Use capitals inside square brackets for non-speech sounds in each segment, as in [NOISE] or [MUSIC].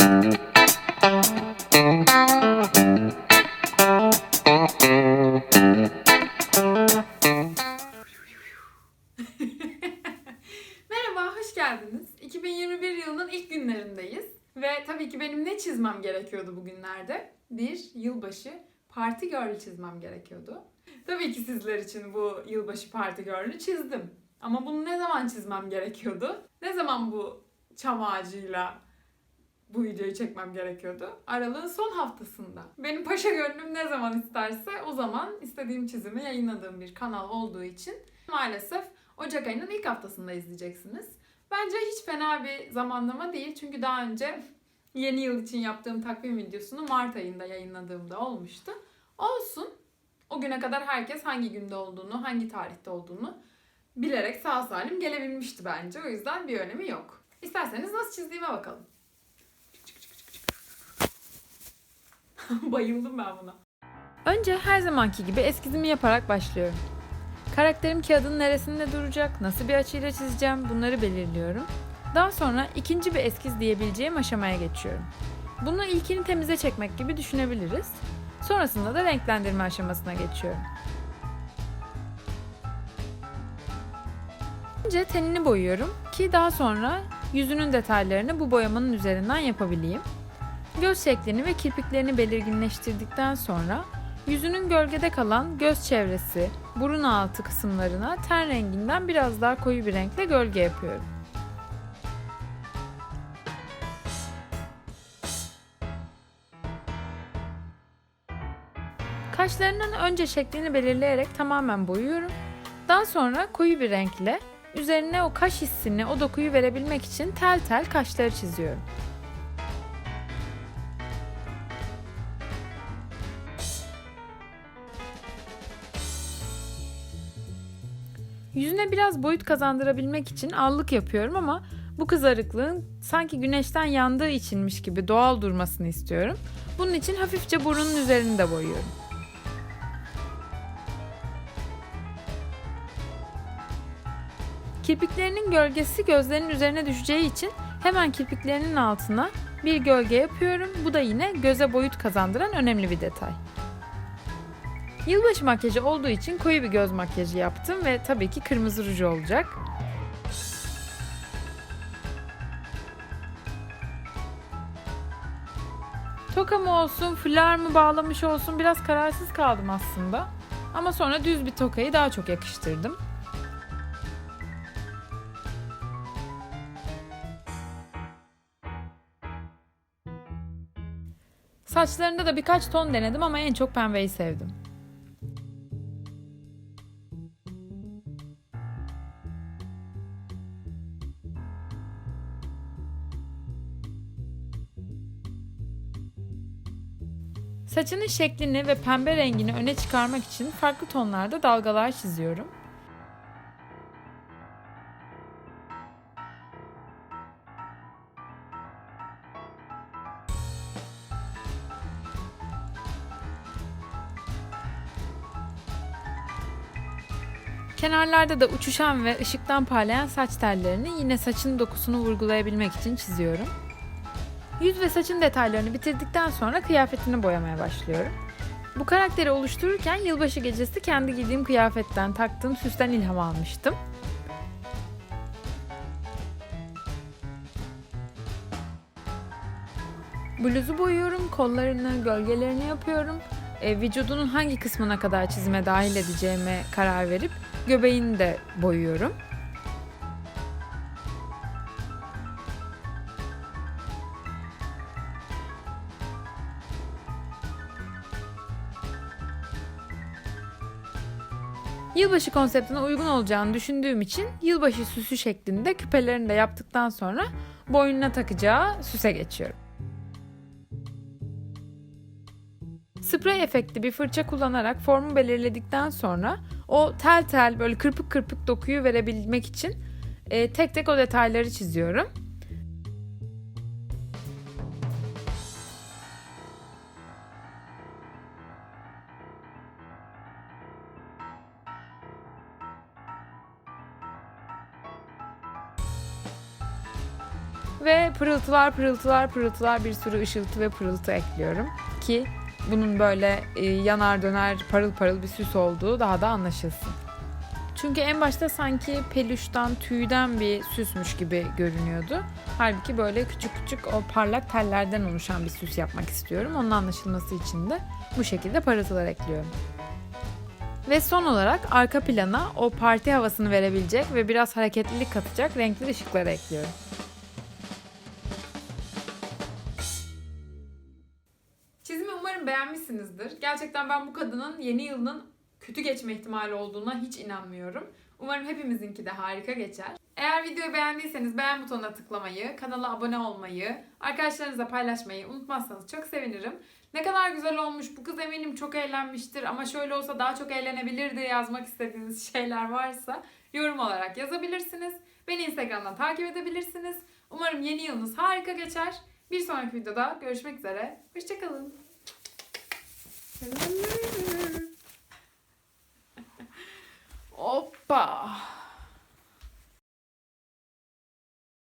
Merhaba, hoş geldiniz. 2021 yılının ilk günlerindeyiz. Ve tabii ki benim ne çizmem gerekiyordu bugünlerde? Bir, yılbaşı parti girl çizmem gerekiyordu. Tabii ki sizler için bu yılbaşı parti girl'ü çizdim. Ama bunu ne zaman çizmem gerekiyordu? Ne zaman bu çam ağacıyla bu videoyu çekmem gerekiyordu? Aralığın son haftasında. Benim paşa gönlüm ne zaman isterse o zaman istediğim çizimi yayınladığım bir kanal olduğu için maalesef Ocak ayının ilk haftasında izleyeceksiniz. Bence hiç fena bir zamanlama değil. Çünkü daha önce yeni yıl için yaptığım takvim videosunu Mart ayında yayınladığımda olmuştu. Olsun. O güne kadar herkes hangi günde olduğunu, hangi tarihte olduğunu bilerek sağ salim gelebilmişti bence. O yüzden bir önemi yok. İsterseniz nasıl çizdiğime bakalım. [LAUGHS] Bayıldım ben buna. Önce her zamanki gibi eskizimi yaparak başlıyorum. Karakterim kağıdın neresinde duracak, nasıl bir açıyla çizeceğim bunları belirliyorum. Daha sonra ikinci bir eskiz diyebileceğim aşamaya geçiyorum. Bunu ilkini temize çekmek gibi düşünebiliriz. Sonrasında da renklendirme aşamasına geçiyorum. Önce tenini boyuyorum ki daha sonra yüzünün detaylarını bu boyamanın üzerinden yapabileyim. Göz şeklini ve kirpiklerini belirginleştirdikten sonra yüzünün gölgede kalan göz çevresi, burun altı kısımlarına ten renginden biraz daha koyu bir renkle gölge yapıyorum. Kaşlarının önce şeklini belirleyerek tamamen boyuyorum. Daha sonra koyu bir renkle üzerine o kaş hissini, o dokuyu verebilmek için tel tel kaşları çiziyorum. Yüzüne biraz boyut kazandırabilmek için allık yapıyorum ama bu kızarıklığın sanki güneşten yandığı içinmiş gibi doğal durmasını istiyorum. Bunun için hafifçe burunun üzerini de boyuyorum. Kirpiklerinin gölgesi gözlerinin üzerine düşeceği için hemen kirpiklerinin altına bir gölge yapıyorum. Bu da yine göze boyut kazandıran önemli bir detay. Yılbaşı makyajı olduğu için koyu bir göz makyajı yaptım ve tabii ki kırmızı ruj olacak. Toka mı olsun, fular mı bağlamış olsun biraz kararsız kaldım aslında. Ama sonra düz bir tokayı daha çok yakıştırdım. Saçlarında da birkaç ton denedim ama en çok pembeyi sevdim. Saçının şeklini ve pembe rengini öne çıkarmak için farklı tonlarda dalgalar çiziyorum. Kenarlarda da uçuşan ve ışıktan parlayan saç tellerini yine saçın dokusunu vurgulayabilmek için çiziyorum. Yüz ve saçın detaylarını bitirdikten sonra kıyafetini boyamaya başlıyorum. Bu karakteri oluştururken yılbaşı gecesi kendi giydiğim kıyafetten, taktığım süsten ilham almıştım. Bluzu boyuyorum, kollarını, gölgelerini yapıyorum. E, vücudunun hangi kısmına kadar çizime dahil edeceğime karar verip göbeğini de boyuyorum. Yılbaşı konseptine uygun olacağını düşündüğüm için yılbaşı süsü şeklinde küpelerini de yaptıktan sonra boynuna takacağı süse geçiyorum. Sprey efekti bir fırça kullanarak formu belirledikten sonra o tel tel böyle kırpık kırpık dokuyu verebilmek için e, tek tek o detayları çiziyorum. Ve pırıltılar pırıltılar pırıltılar bir sürü ışıltı ve pırıltı ekliyorum. Ki bunun böyle e, yanar döner parıl parıl bir süs olduğu daha da anlaşılsın. Çünkü en başta sanki peluştan, tüyden bir süsmüş gibi görünüyordu. Halbuki böyle küçük küçük o parlak tellerden oluşan bir süs yapmak istiyorum. Onun anlaşılması için de bu şekilde parıltılar ekliyorum. Ve son olarak arka plana o parti havasını verebilecek ve biraz hareketlilik katacak renkli ışıkları ekliyorum. Beğenmişsinizdir. Gerçekten ben bu kadının yeni yılının kötü geçme ihtimali olduğuna hiç inanmıyorum. Umarım hepimizinki de harika geçer. Eğer videoyu beğendiyseniz beğen butonuna tıklamayı, kanala abone olmayı, arkadaşlarınızla paylaşmayı unutmazsanız çok sevinirim. Ne kadar güzel olmuş, bu kız eminim çok eğlenmiştir ama şöyle olsa daha çok eğlenebilirdi yazmak istediğiniz [LAUGHS] şeyler varsa yorum olarak yazabilirsiniz. Beni Instagram'dan takip edebilirsiniz. Umarım yeni yılınız harika geçer. Bir sonraki videoda görüşmek üzere. Hoşçakalın. Hoppa.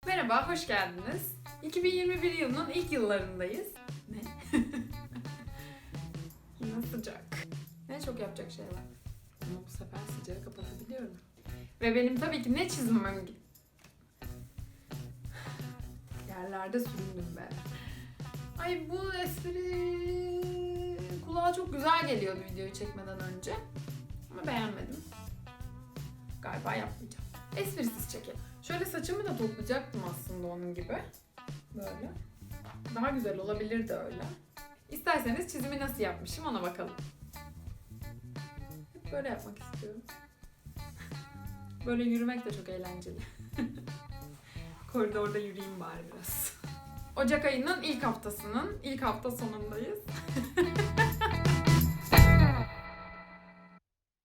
Merhaba, hoş geldiniz. 2021 yılının ilk yıllarındayız. Ne? [LAUGHS] Yine sıcak. Ne çok yapacak şey var. Ama bu sefer sıcağı kapatabiliyorum. Ve benim tabii ki ne çizmem Yerlerde süründüm be. Ay bu espri kulağa çok güzel geliyordu videoyu çekmeden önce. Ama beğenmedim. Galiba yapmayacağım. Esprisiz çekelim. Şöyle saçımı da toplayacaktım aslında onun gibi. Böyle. Daha güzel olabilirdi öyle. İsterseniz çizimi nasıl yapmışım ona bakalım. Böyle yapmak istiyorum. [LAUGHS] Böyle yürümek de çok eğlenceli. [LAUGHS] Koridorda yürüyeyim bari biraz. [LAUGHS] Ocak ayının ilk haftasının ilk hafta sonundayız.